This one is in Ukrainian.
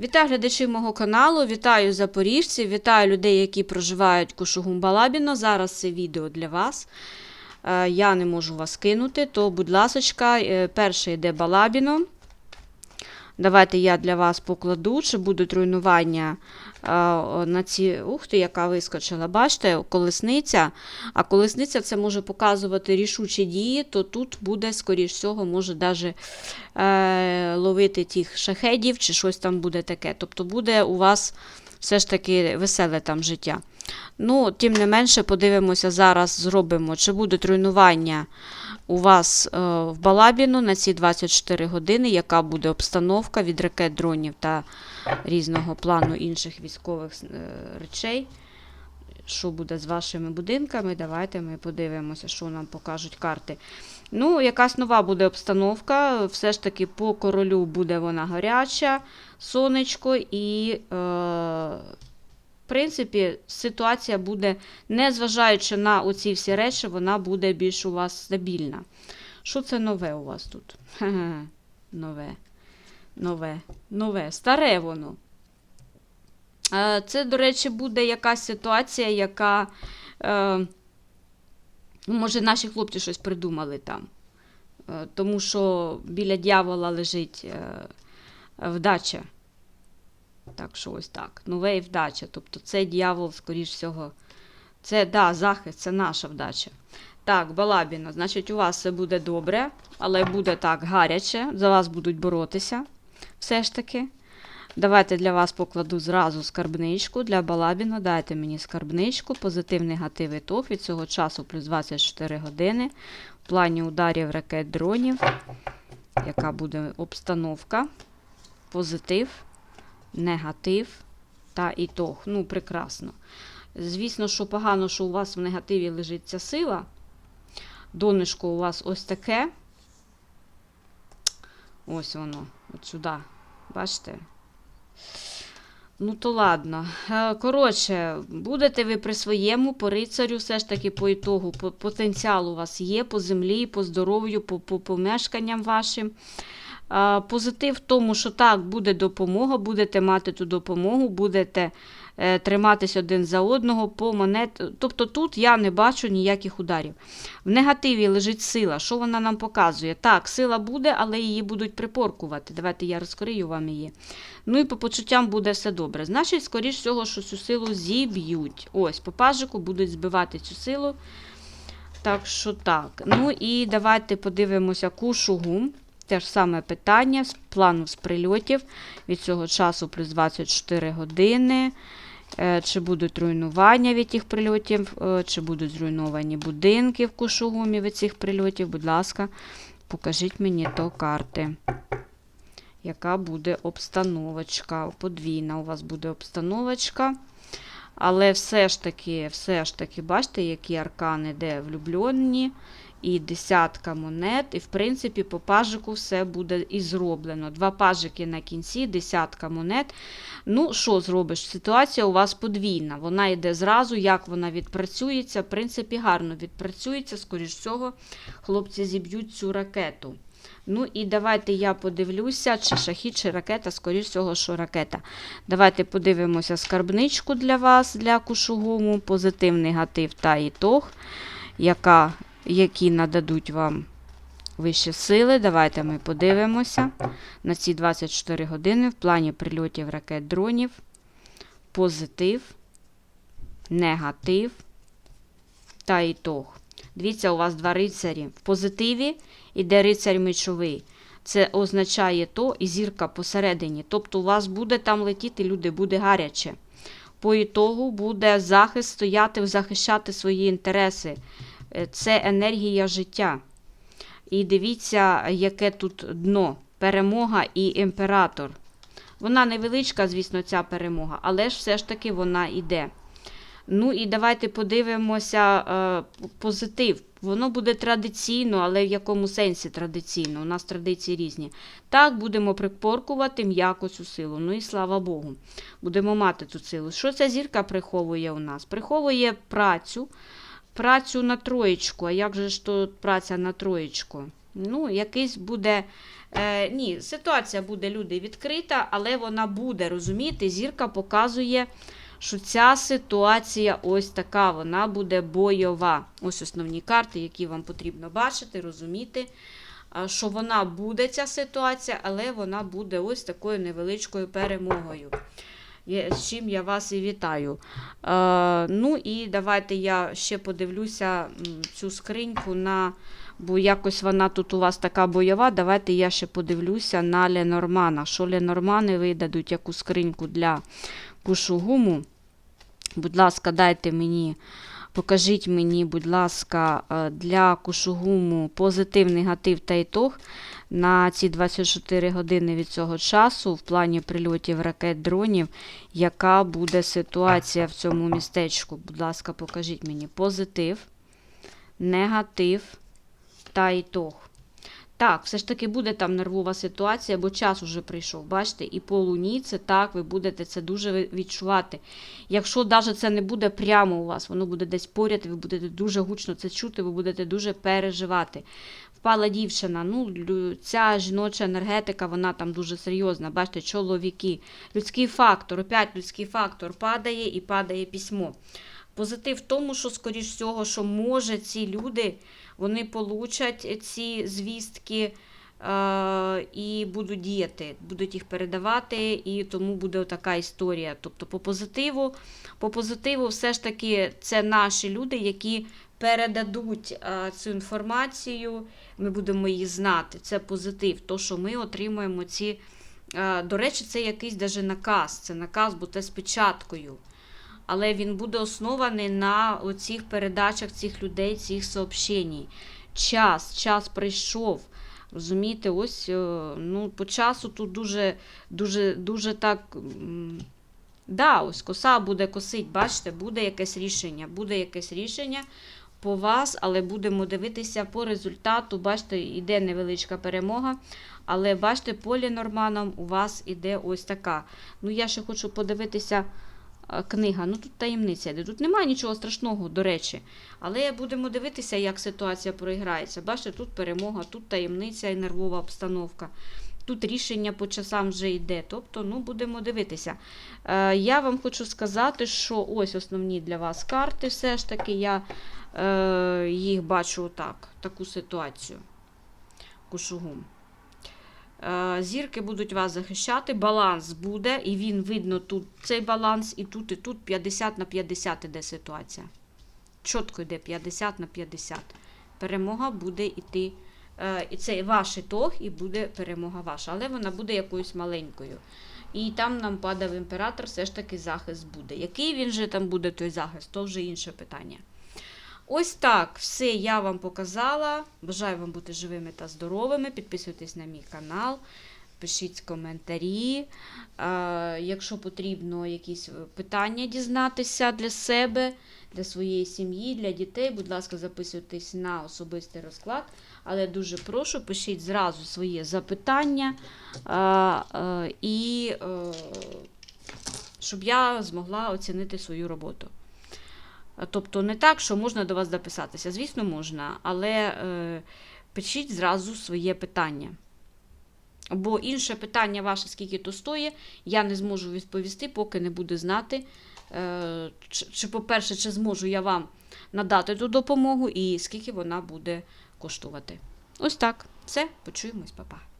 Вітаю глядачів мого каналу, вітаю запоріжців, вітаю людей, які проживають в Кушугум-Балабіно. Зараз це відео для вас. Е, Я не можу вас кинути, то, будь ласочка, е, перше йде Балабіно. Давайте я для вас покладу, чи будуть руйнування е, на ці. Ух ти, яка вискочила. Бачите, колесниця. А колесниця це може показувати рішучі дії, то тут буде, скоріш всього, може навіть е, ловити тих шахедів чи щось там буде таке. Тобто буде у вас все ж таки веселе там життя. Ну, тим не менше, подивимося, зараз зробимо, чи будуть руйнування у вас е, в Балабіну на ці 24 години, яка буде обстановка від ракет, дронів та різного плану інших військових е, речей. Що буде з вашими будинками? Давайте ми подивимося, що нам покажуть карти. Ну, якась нова буде обстановка. Все ж таки по королю буде вона гаряча, сонечко, і, е, в принципі, ситуація буде, незважаючи на оці всі речі, вона буде більш у вас стабільна. Що це нове у вас тут? Нове, нове, нове, старе воно. Е, Це, до речі, буде якась ситуація, яка. Е, може, наші хлопці щось придумали там. Е, Тому що біля дьявола лежить вдача. Так що ось так. Нове і вдача. Тобто це дьявол, скоріш всього. Це да, захист, це наша вдача. Так, Балабіно, значить, у вас все буде добре, але буде так гаряче. За вас будуть боротися. Все ж таки. Давайте для вас покладу зразу скарбничку для Балабіна. Дайте мені скарбничку, позитив, негатив і ТОФ від цього часу плюс 24 години. В плані ударів ракет дронів. Яка буде обстановка? Позитив, негатив та ітог. Ну, прекрасно. Звісно, що погано, що у вас в негативі лежить ця сила. Донышко у вас ось таке. Ось воно, от сюди. Бачите? Ну, то ладно. Е, Коротше, будете ви при своєму, по рицарю, все ж таки по ітогу, по- потенціал у вас є по землі, по здоров'ю, по, по помешканням вашим. Позитив в тому, що так, буде допомога, будете мати ту допомогу, будете е, триматись один за одного по монет. Тобто тут я не бачу ніяких ударів. В негативі лежить сила. Що вона нам показує? Так, сила буде, але її будуть припоркувати. Давайте я розкрию вам її. Ну і по почуттям буде все добре. Значить, скоріш всього, що цю силу зіб'ють. Ось, по пажику будуть збивати цю силу. Так що так. Ну і давайте подивимося кушугу. Те ж саме питання з плану з прильотів від цього часу плюс 24 години. Е, Чи будуть руйнування від тих прильотів, е, чи будуть зруйновані будинки в Кушугумі від цих прильотів. Будь ласка, покажіть мені то карти. Яка буде обстановочка? Подвійна у вас буде обстановочка. Але все ж таки, все ж таки, бачите, які аркани, де влюблені, і десятка монет. І, в принципі, по пажику все буде і зроблено. Два пажики на кінці, десятка монет. Ну, що зробиш? Ситуація у вас подвійна. Вона йде зразу, як вона відпрацюється. В принципі, гарно відпрацюється. Скоріш всього, хлопці зіб'ють цю ракету. Ну і давайте я подивлюся, чи шахід, чи ракета, скоріш всього, що ракета. Давайте подивимося скарбничку для вас, для кушугуму, позитив, негатив та ітог, яка, які нададуть вам вищі сили. Давайте ми подивимося на ці 24 години в плані прильотів ракет дронів. Позитив, негатив та ітог. Дивіться, у вас два рицарі. В позитиві іде рицарь мечовий. Це означає то і зірка посередині. Тобто у вас буде там летіти, люди, буде гаряче. По ітогу буде захист стояти, захищати свої інтереси. Е, Це енергія життя. І дивіться, яке тут дно. Перемога і імператор. Вона невеличка, звісно, ця перемога, але ж все ж таки вона йде. Ну і давайте подивимося е, позитив. Воно буде традиційно, але в якому сенсі традиційно? У нас традиції різні. Так, будемо припоркувати м'яко цю силу. Ну і слава Богу, будемо мати цю силу. Що ця зірка приховує у нас? Приховує працю, працю на троєчку. А як же ж то праця на троєчку? Ну, якийсь буде Е, ні, ситуація буде люди відкрита, але вона буде, розумієте, зірка показує, що ця ситуація ось така, вона буде бойова. Ось основні карти, які вам потрібно бачити, розуміти, що вона буде ця ситуація, але вона буде ось такою невеличкою перемогою. З чим я вас і вітаю. Е, ну і давайте я ще подивлюся цю скриньку на. Бо якось вона тут у вас така бойова. Давайте я ще подивлюся на Ленормана. Що Ленормани видадуть яку скриньку для кушугуму. Будь ласка, дайте мені, покажіть мені, будь ласка, е, для кушугуму позитив, негатив та ітог на ці 24 години від цього часу в плані прильотів ракет дронів. Яка буде ситуація в цьому містечку? Будь ласка, покажіть мені позитив, негатив та ітог. Так, все ж таки буде там нервова ситуація, бо час уже прийшов. Бачите, і по луні це так, ви будете це дуже відчувати. Якщо навіть це не буде прямо у вас, воно буде десь поряд, ви будете дуже гучно це чути, ви будете дуже переживати. Впала дівчина, ну, ця жіноча енергетика, вона там дуже серйозна. Бачите, чоловіки. Людський фактор, опять людський фактор падає і падає письмо. Позитив в тому, що, скоріш всього, що може ці люди вони получать ці звістки е, і будуть діяти, будуть їх передавати, і тому буде така історія. Тобто, по позитиву, по позитиву, все ж таки, це наші люди, які передадуть е, цю інформацію. Ми будемо її знати. Це позитив. То, що ми отримуємо ці. е, До речі, це якийсь даже наказ. Це наказ буде з печаткою але він буде оснований на оцих передачах цих людей, цих сообщень. Час, час прийшов. Розумієте, ось е, ну, по часу тут дуже, дуже, дуже так. Да, ось коса буде косить, бачите, буде якесь рішення. Буде якесь рішення по вас, але будемо дивитися по результату. Бачите, йде невеличка перемога. Але бачите, по Норманом у вас іде ось така. Ну, я ще хочу подивитися книга. Ну тут таємниця йде. Тут немає нічого страшного, до речі. Але будемо дивитися, як ситуація проіграється. Бачите, тут перемога, тут таємниця і нервова обстановка. Тут рішення по часам вже йде. Тобто, ну, будемо дивитися. Е, я вам хочу сказати, що ось основні для вас карти. Все ж таки, я е, їх бачу так, таку ситуацію. Кушугум. Е, Зірки будуть вас захищати, баланс буде, і він видно тут цей баланс, і тут, і тут 50 на 50 іде ситуація. Чітко йде 50 на 50. Перемога буде йти. е, І це ваш ітог, і буде перемога ваша. Але вона буде якоюсь маленькою. І там нам падав імператор, все ж таки захист буде. Який він же там буде той захист, то вже інше питання. Ось так, все я вам показала. Бажаю вам бути живими та здоровими. Підписуйтесь на мій канал, пишіть коментарі. Е, якщо потрібно якісь питання дізнатися для себе, для своєї сім'ї, для дітей, будь ласка, записуйтесь на особистий розклад. Але дуже прошу, пишіть зразу своє запитання, е, е, і е, щоб я змогла оцінити свою роботу. Тобто не так, що можна до вас дописатися. Звісно, можна, але е, пишіть зразу своє питання. Бо інше питання ваше, скільки то стоїть, я не зможу відповісти, поки не буду знати, е, чи, по-перше, чи зможу я вам надати ту допомогу і скільки вона буде коштувати. Ось так. Все, почуємось, па-па.